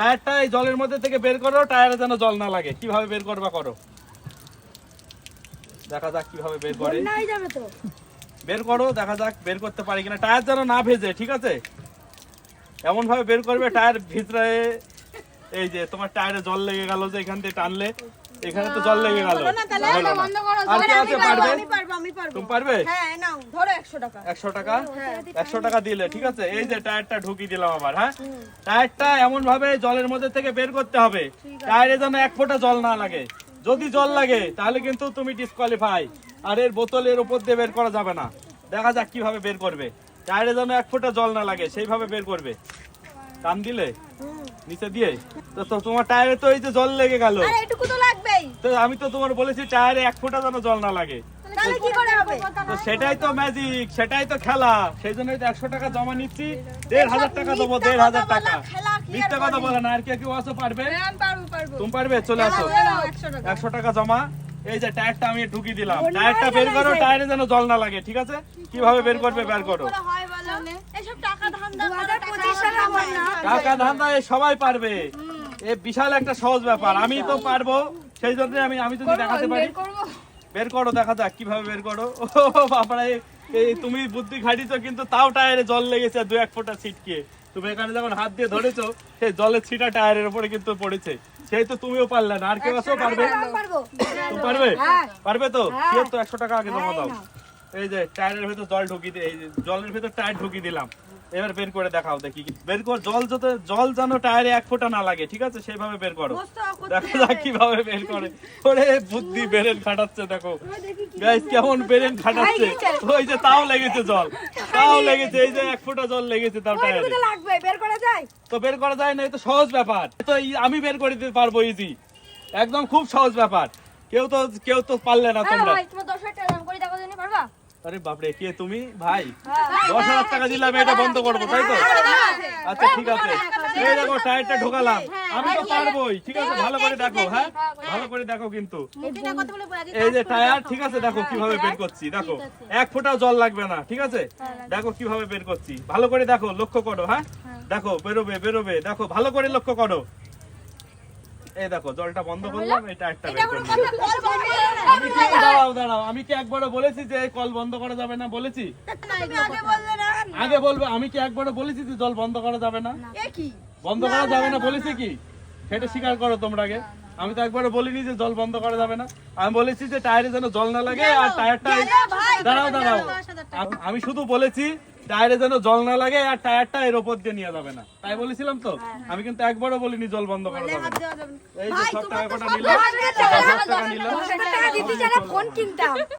টায়ারটা এই জলের মধ্যে থেকে বের করো টায়ারে যেন জল না লাগে। কীভাবে বের করবা করো? দেখা যাক কীভাবে বের করে। বের করো দেখা যাক বের করতে পারি কিনা। টায়ার যেন না ভেজে ঠিক আছে? এমন ভাবে বের করবে টায়ার ভিতরে এই যে তোমার টায়ারে জল লেগে গেল যে এখান থেকে টানলে এখানে তো জল লেগে গেল। না? না। আর কি আছে পারবে। তুমি পারবে? হ্যাঁ, নাও, ধরো 100 টাকা। একশো টাকা? একশো টাকা দিলে ঠিক আছে? এই যে টায়ারটা ঢুকিয়ে দিলাম আবার হ্যাঁ? টায়ারটা এমন ভাবে জলের মধ্যে থেকে বের করতে হবে টায়ারে যেন এক ফোঁটা জল না লাগে। যদি জল লাগে তাহলে কিন্তু তুমি ডিসকোয়ালিফাই আর এর বোতলের উপর দিয়ে বের করা যাবে না। দেখা যাক কীভাবে বের করবে। টায়ারে যেন এক ফোঁটা জল না লাগে সেইভাবে বের করবে। টান দিলে? নিচে দিয়ে? তো তোমার টায়ারে তো এই যে জল লেগে গেল। তো আমি তো তোমার বলেছি টায়ারে এক ফোঁটা যেন জল না লাগে। তাহলে কি করে হবে? তো সেটাই তো ম্যাজিক সেটাই তো খেলা। সেই জন্যই তো একশো টাকা জমা নিচ্ছি দেড় হাজার টাকা দেবো দেড় হাজার টাকা। মিথ্যা কথা বলে না আর কে কেউ আসো পারবে? আমি পারব, পারব। তুমি পারবে চলে আসো। দাও, দাও, 100 টাকা। একশো টাকা জমা। এই যে টায়ারটা আমি ঢুকিয়ে দিলাম। টায়ারটা বের করো টায়ারে যেন জল না লাগে ঠিক আছে? কীভাবে বের করবে বের করো। হয় টাকা ধান্দা করো, টাকা 2025 সালে ধান্দা বন্যা। করো। টাকা ধান্দা এ সবাই পারবে। এ বিশাল একটা সহজ ব্যাপার। আমি তো পারব সেই জন্য আমি আমি যদি দেখাতে পারি। বের করো দেখা যাক কীভাবে বের করো। ও এই তুমি বুদ্ধি খাটিছো কিন্তু তাও টায়ারে জল লেগেছে দু এক ফোঁটা ছিটকে। তুমি এখানে যখন হাত দিয়ে ধরেছো সেই জলের ছিটা টায়ারের উপরে কিন্তু পড়েছে। সেই তো তুমিও পারলে না আর কেউ আসো পারবে? পারব। পারবে? হ্যাঁ। পারবে তো? হ্যাঁ। তো একশো টাকা আগে জমা দাও। এই যে টায়ারের ভেতর জল ঢুকিয়ে এই জলের ভেতর টায়ার ঢুকিয়ে দিলাম। এবার বের করে দেখাও দেখি। বের কর জল যত জল যেন টায়ারে এক ফোঁটা না লাগে ঠিক আছে? সেভাবে বের করো। দেখা যাক কীভাবে বের করে। ওরে বুদ্ধি বেরেন খাটাচ্ছে দেখো। গাইস কেমন বেরেন খাটাচ্ছে। ওই যে তাও লেগেছে জল। তাও লেগেছে এই যে এক ফোঁটা জল লেগেছে তাও টায়ারে। লাগবে বের করা যায়। তো বের করা যায় না এ তো সহজ ব্যাপার। তো আমি বের করে দিতে পারব ইজি একদম খুব সহজ ব্যাপার। কেউ তো কেউ তো পারলে না তোমরা। তোমার 10 হাজার টাকা দাম করে দেখো জানি পারবা? আরে বাপরে কে তুমি? ভাই হ্যাঁ দশ হাজার টাকা দিলাম এটা বন্ধ করব তাই তো? আচ্ছা ঠিক আছে। এই দেখো টায়ারটা ঢোকালাম। আমি তো পারবোই ঠিক আছে? ভালো করে দেখো হ্যাঁ? ভালো করে দেখো কিন্তু। এই যে টায়ার ঠিক আছে? দেখো কীভাবে বের করছি দেখো। এক ফোঁটাও জল লাগবে না ঠিক আছে? দেখো কীভাবে বের করছি। ভালো করে দেখো লক্ষ্য করো হ্যাঁ। দেখো বেরোবে বেরোবে। দেখো ভালো করে লক্ষ্য করো। এই দেখো জলটা বন্ধ করলাম বের করলাম। আমি কি দাঁড়াও দাঁড়াও আমি কি একবারও বলেছি যে কল বন্ধ করা যাবে না? বলেছি? আগে বলবে আমি কি একবারও বলেছি যে জল বন্ধ করা যাবে না? বন্ধ করা যাবে না বলেছি কি? সেটা স্বীকার করো তোমরা আগে আমি তো একবারও বলিনি যে জল বন্ধ করা যাবে না। আমি বলেছি যে টায়ারে যেন জল না লাগে আর টায়ারটা দাঁড়াও দাঁড়াও। আমি শুধু বলেছি টায়ারে যেন জল না লাগে আর টায়ারটা এর উপর দিয়ে নিয়ে যাবে না। তাই বলেছিলাম তো? আমি কিন্তু একবারও বলিনি জল বন্ধ করা যাবে না। এই যে সব টাকা কটা নিলাম। টাকা নিলাম। ফোন কিনতাম।